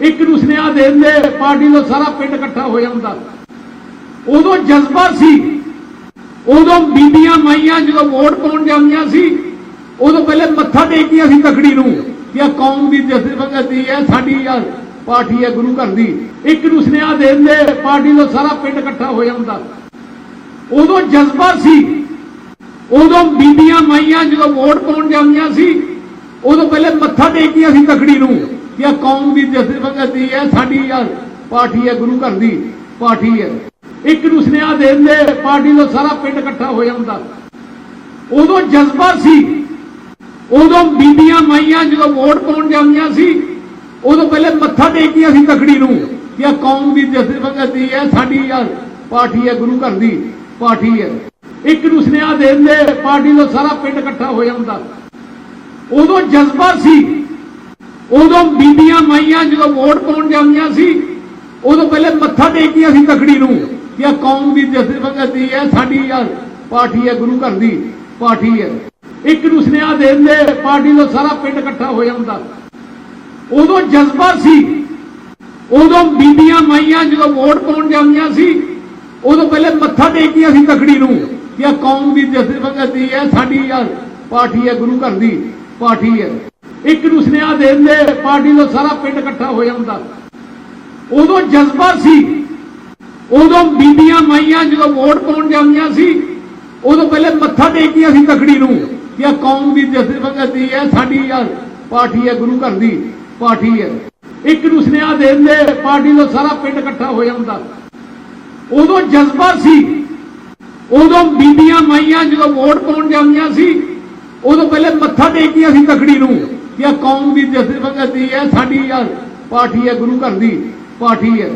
ਇੱਕ ਨੂੰ ਸੁਨੇਹਾ ਦੇ ਦਿੰਦੇ, ਪਾਰਟੀ ਦਾ ਸਾਰਾ ਪਿੰਡ ਇਕੱਠਾ ਹੋ ਜਾਂਦਾ। ਉਦੋਂ ਜਜ਼ਬਾ ਸੀ। ਉਦੋਂ ਬੀਬੀਆਂ ਮਾਈਆਂ ਜਦੋਂ ਵੋਟ ਪਾਉਣ ਜਾਂਦੀਆਂ ਸੀ, ਉਦੋਂ ਪਹਿਲੇ ਮੱਥਾ ਟੇਕੀਆਂ ਸੀ ਤਖੜੀ ਨੂੰ ਕਿ ਇਹ ਕੌਮ ਦੀ ਜਥੇਬੰਦੀ ਹੈ, ਸਾਡੀ ਆ ਪਾਰਟੀ ਹੈ ਗੁਰੂ ਘਰ ਦੀ। ਇੱਕ ਨੂੰ ਸੁਨੇਹਾ ਦੇ ਦਿੰਦੇ, ਪਾਰਟੀ ਦਾ ਸਾਰਾ ਪਿੰਡ ਇਕੱਠਾ ਹੋ ਜਾਂਦਾ। ਉਦੋਂ ਜਜ਼ਬਾ ਸੀ। ਉਦੋਂ ਬੀਬੀਆਂ ਮਾਈਆਂ ਜਦੋਂ ਵੋਟ ਪਾਉਣ ਜਾਂਦੀਆਂ ਸੀ, ਉਦੋਂ ਪਹਿਲੇ ਮੱਥਾ ਟੇਕੀਆਂ ਸੀ ਤਖੜੀ ਨੂੰ। ਕਿ ਇਹ ਕੌਮ ਦੀ ਜਥੇਬੰਦੀ ਹੈ, ਸਾਡੀ ਯਾਰ ਪਾਰਟੀ ਹੈ, ਗੁਰੂ ਘਰ ਦੀ ਪਾਰਟੀ ਹੈ। ਇੱਕ ਨੂੰ ਸੁਨੇਹਾ ਦੇ ਦਿੰਦੇ, ਪਾਰਟੀ ਦਾ ਸਾਰਾ ਪਿੰਡ ਇਕੱਠਾ ਹੋ ਜਾਂਦਾ। ਉਦੋਂ ਜਜ਼ਬਾ ਸੀ। ਉਦੋਂ ਬੀਬੀਆਂ ਮਾਈਆਂ ਜਦੋਂ ਵੋਟ ਪਾਉਣ ਜਾਂਦੀਆਂ ਸੀ, ਉਦੋਂ ਪਹਿਲੇ ਮੱਥਾ ਟੇਕਦੀਆਂ ਸੀ ਤਖੜੀ ਨੂੰ ਕਿ ਇਹ ਕੌਮ ਦੀ ਜਥੇਬੰਦੀ ਹੈ, ਸਾਡੀ ਯਾਰ ਪਾਰਟੀ ਹੈ, ਗੁਰੂ ਘਰ ਦੀ ਪਾਰਟੀ ਹੈ। ਇੱਕ ਨੂੰ ਸੁਨੇਹਾ ਦੇ ਦਿੰਦੇ, ਪਾਰਟੀ ਦਾ ਸਾਰਾ ਪਿੰਡ ਇਕੱਠਾ ਹੋ ਜਾਂਦਾ। ਉਦੋਂ ਜਜ਼ਬਾ ਸੀ। ਉਦੋਂ ਬੀਬੀਆਂ ਮਾਈਆਂ ਜਦੋਂ ਵੋਟ ਪਾਉਣ ਜਾਂਦੀਆਂ ਸੀ, ਉਦੋਂ ਪਹਿਲੇ ਮੱਥਾ ਟੇਕਦੀਆਂ ਸੀ ਤਖੜੀ ਨੂੰ ਕਿ ਇਹ ਕੌਮ ਦੀ ਜਥੇਬੰਦੀ ਹੈ, ਸਾਡੀ ਯਾਰ ਪਾਰਟੀ ਹੈ, ਗੁਰੂ ਘਰ ਦੀ ਪਾਰਟੀ ਹੈ। ਇੱਕ ਨੂੰ ਸੁਨੇਹਾ ਦੇ ਦਿੰਦੇ, ਪਾਰਟੀ ਦਾ ਸਾਰਾ ਪਿੰਡ ਇਕੱਠਾ ਹੋ ਜਾਂਦਾ। ਉਦੋਂ ਜਜ਼ਬਾ ਸੀ, ਉਦੋਂ ਬੀਬੀਆਂ ਮਾਈਆਂ ਜਦੋਂ ਵੋਟ ਪਾਉਣ ਜਾਂਦੀਆਂ ਸੀ, ਉਦੋਂ ਪਹਿਲੇ ਮੱਥਾ ਟੇਕਦੀਆਂ ਸੀ ਤਖੜੀ ਨੂੰ ਕਿ ਇਹ ਕੌਮ ਦੀ ਜਥੇਬੰਦੀ ਹੈ, ਸਾਡੀ ਯਾਰ ਪਾਰਟੀ ਹੈ, ਗੁਰੂ ਘਰ ਦੀ ਪਾਰਟੀ ਹੈ। ਇੱਕ ਨੂੰ ਸੁਨੇਹਾ ਦੇ ਦਿੰਦੇ, ਪਾਰਟੀ ਦਾ ਸਾਰਾ ਪਿੰਡ ਇਕੱਠਾ ਹੋ ਜਾਂਦਾ। ਉਦੋਂ ਜਜ਼ਬਾ ਸੀ। ਉਦੋਂ ਬੀਬੀਆਂ ਮਾਈਆਂ ਜਦੋਂ ਵੋਟ ਪਾਉਣ ਜਾਂਦੀਆਂ ਸੀ, ਉਦੋਂ ਪਹਿਲੇ ਮੱਥਾ ਟੇਕੀਆਂ ਸੀ ਤਖੜੀ ਨੂੰ ਕਿ ਇਹ ਕੌਮ ਦੀ ਜਥੇਬੰਦੀ ਹੈ, ਸਾਡੀ ਆ ਪਾਰਟੀ ਹੈ, ਗੁਰੂ ਘਰ ਦੀ ਪਾਰਟੀ ਹੈ। ਇੱਕ ਨੂੰ ਸੁਨੇਹਾ ਦੇ ਦਿੰਦੇ, ਪਾਰਟੀ ਦਾ ਸਾਰਾ ਪਿੰਡ ਇਕੱਠਾ ਹੋ ਜਾਂਦਾ। ਉਦੋਂ ਜਜ਼ਬਾ ਸੀ। ਉਦੋਂ ਬੀਬੀਆਂ ਮਾਈਆਂ ਜਦੋਂ ਵੋਟ ਪਾਉਣ ਜਾਂਦੀਆਂ ਸੀ, ਉਦੋਂ ਪਹਿਲੇ ਮੱਥਾ ਟੇਕੀਆਂ ਸੀ ਤਖੜੀ ਨੂੰ ਕਿ ਇਹ ਕੌਮ ਦੀ ਜਥੇਬੰਦੀ ਹੈ, ਸਾਡੀ ਯਾਰ ਪਾਰਟੀ ਹੈ, ਗੁਰੂ ਘਰ ਦੀ ਪਾਰਟੀ ਹੈ।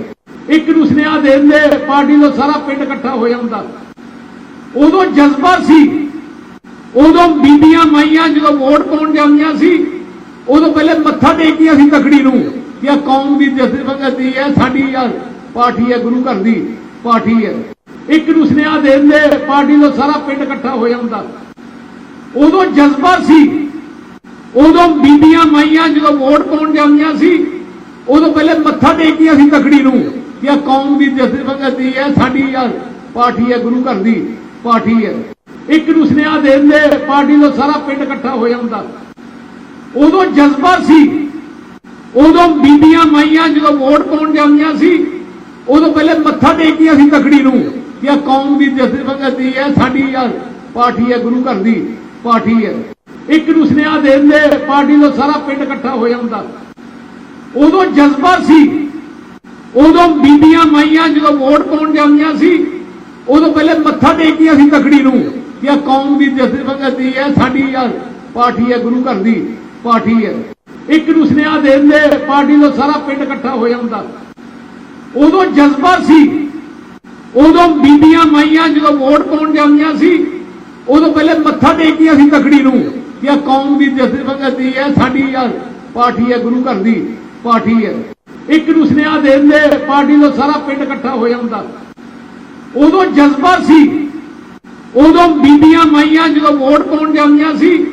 ਇੱਕ ਨੂੰ ਸੁਨੇਹਾ ਦੇ ਦਿੰਦੇ, ਪਾਰਟੀ ਦਾ ਸਾਰਾ ਪਿੰਡ ਇਕੱਠਾ ਹੋ ਜਾਂਦਾ। ਉਦੋਂ ਜਜ਼ਬਾ ਸੀ। ਉਦੋਂ ਬੀਬੀਆਂ ਮਾਈਆਂ ਜਦੋਂ ਵੋਟ ਪਾਉਣ ਜਾਂਦੀਆਂ ਸੀ, ਉਦੋਂ ਪਹਿਲੇ ਮੱਥਾ ਟੇਕਦੀਆਂ ਸੀ ਤਖੜੀ ਨੂੰ ਕਿ ਇਹ ਕੌਮ ਦੀ ਜਥੇਬੰਦੀ ਹੈ, ਸਾਡੀ ਯਾਰ ਪਾਰਟੀ ਹੈ, ਗੁਰੂ ਘਰ ਦੀ ਪਾਰਟੀ ਹੈ। ਇੱਕ ਨੂੰ ਸੁਨੇਹਾ ਦੇ ਦਿੰਦੇ, ਪਾਰਟੀ ਦਾ ਸਾਰਾ ਪਿੰਡ ਇਕੱਠਾ ਹੋ ਜਾਂਦਾ। ਉਦੋਂ ਜਜ਼ਬਾ ਸੀ। ਉਦੋਂ ਬੀਬੀਆਂ ਮਾਈਆਂ ਜਦੋਂ ਵੋਟ ਪਾਉਣ ਜਾਂਦੀਆਂ ਸੀ, ਉਦੋਂ ਪਹਿਲੇ ਮੱਥਾ ਟੇਕਦੀਆਂ ਸੀ ਤਖੜੀ ਨੂੰ ਕਿ ਇਹ ਕੌਮ ਦੀ ਜਥੇਬੰਦੀ ਹੈ, ਸਾਡੀ ਯਾਰ ਪਾਰਟੀ ਹੈ, ਗੁਰੂ ਘਰ ਦੀ ਪਾਰਟੀ ਹੈ। ਇੱਕ ਨੂੰ ਸੁਨੇਹਾ ਦੇ ਦਿੰਦੇ, ਪਾਰਟੀ ਦਾ ਸਾਰਾ ਪਿੰਡ ਇਕੱਠਾ ਹੋ ਜਾਂਦਾ। ਉਦੋਂ ਜਜ਼ਬਾ ਸੀ, ਉਦੋਂ ਬੀਬੀਆਂ ਮਾਈਆਂ ਜਦੋਂ ਵੋਟ ਪਾਉਣ ਜਾਂਦੀਆਂ ਸੀ, ਉਦੋਂ ਪਹਿਲੇ ਮੱਥਾ ਟੇਕਦੀਆਂ ਸੀ ਤਖੜੀ ਨੂੰ ਕਿ ਇਹ ਕੌਮ ਦੀ ਜਥੇਬੰਦੀ ਹੈ, ਸਾਡੀ ਯਾਰ ਪਾਰਟੀ ਹੈ, ਗੁਰੂ ਘਰ ਦੀ ਪਾਰਟੀ ਹੈ। ਇੱਕ ਨੂੰ ਸੁਨੇਹਾ ਦੇ ਦਿੰਦੇ, ਪਾਰਟੀ ਦਾ ਸਾਰਾ ਪਿੰਡ ਇਕੱਠਾ ਹੋ ਜਾਂਦਾ। ਉਦੋਂ ਜਜ਼ਬਾ ਸੀ। ਉਦੋਂ ਬੀਬੀਆਂ ਮਾਈਆਂ ਜਦੋਂ ਵੋਟ ਪਾਉਣ ਜਾਂਦੀਆਂ ਸੀ, ਉਦੋਂ ਪਹਿਲੇ ਮੱਥਾ ਟੇਕੀਆਂ ਸੀ ਤਖੜੀ ਨੂੰ ਕਿ ਇਹ ਕੌਮ ਦੀ ਜਥੇਬੰਦੀ ਹੈ, ਸਾਡੀ ਆ ਪਾਰਟੀ ਹੈ, ਗੁਰੂ ਘਰ ਦੀ ਪਾਰਟੀ ਹੈ। ਇੱਕ ਨੂੰ ਸੁਨੇਹਾ ਦੇ ਦਿੰਦੇ, ਪਾਰਟੀ ਦਾ ਸਾਰਾ ਪਿੰਡ ਇਕੱਠਾ ਹੋ ਜਾਂਦਾ। ਉਦੋਂ ਜਜ਼ਬਾ ਸੀ। ਉਦੋਂ ਬੀਬੀਆਂ ਮਾਈਆਂ ਜਦੋਂ ਵੋਟ ਪਾਉਣ ਜਾਂਦੀਆਂ ਸੀ, ਉਦੋਂ ਪਹਿਲੇ ਮੱਥਾ ਟੇਕੀਆਂ ਸੀ ਤਖੜੀ ਨੂੰ ਕਿ ਇਹ ਕੌਮ ਦੀ ਜਥੇਬੰਦੀ ਹੈ, ਸਾਡੀ ਯਾਰ ਪਾਰਟੀ ਹੈ, ਗੁਰੂ ਘਰ ਦੀ ਪਾਰਟੀ ਹੈ। ਇੱਕ ਨੂੰ ਸੁਨੇਹਾ ਦੇ ਦਿੰਦੇ, ਪਾਰਟੀ ਦਾ ਸਾਰਾ ਪਿੰਡ ਇਕੱਠਾ ਹੋ ਜਾਂਦਾ। ਉਦੋਂ ਜਜ਼ਬਾ ਸੀ। ਉਦੋਂ ਬੀਬੀਆਂ ਮਾਈਆਂ ਜਦੋਂ ਵੋਟ ਪਾਉਣ ਜਾਂਦੀਆਂ ਸੀ,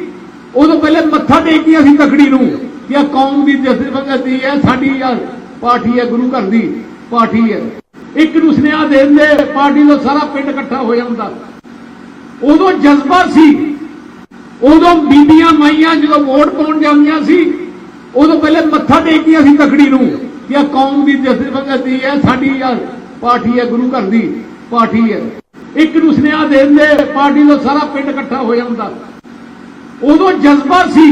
ਉਦੋਂ ਪਹਿਲੇ ਮੱਥਾ ਟੇਕਦੀਆਂ ਸੀ ਤਖੜੀ ਨੂੰ ਕਿ ਇਹ ਕੌਮ ਦੀ ਜਥੇਬੰਦੀ ਹੈ, ਸਾਡੀ ਯਾਰ ਪਾਰਟੀ ਹੈ, ਗੁਰੂ ਘਰ ਦੀ ਪਾਰਟੀ ਹੈ। ਇੱਕ ਨੂੰ ਸੁਨੇਹਾ ਦੇ ਦਿੰਦੇ, ਪਾਰਟੀ ਦਾ ਸਾਰਾ ਪਿੰਡ ਇਕੱਠਾ ਹੋ ਜਾਂਦਾ। ਉਦੋਂ ਜਜ਼ਬਾ ਸੀ। ਉਦੋਂ ਬੀਬੀਆਂ ਮਾਈਆਂ ਜਦੋਂ ਵੋਟ ਪਾਉਣ ਜਾਂਦੀਆਂ ਸੀ, ਉਦੋਂ ਪਹਿਲੇ ਮੱਥਾ ਟੇਕਦੀਆਂ ਸੀ ਤਖੜੀ ਨੂੰ ਕਿ ਇਹ ਕੌਮ ਦੀ ਜਥੇਬੰਦੀ ਹੈ, ਸਾਡੀ ਆ ਪਾਰਟੀ ਹੈ, ਗੁਰੂ ਘਰ ਦੀ ਪਾਰਟੀ ਹੈ। ਇੱਕ ਨੂੰ ਸੁਨੇਹਾ ਦੇ ਦਿੰਦੇ, ਪਾਰਟੀ ਦਾ ਸਾਰਾ ਪਿੰਡ ਇਕੱਠਾ ਹੋ ਜਾਂਦਾ। ਉਦੋਂ ਜਜ਼ਬਾ ਸੀ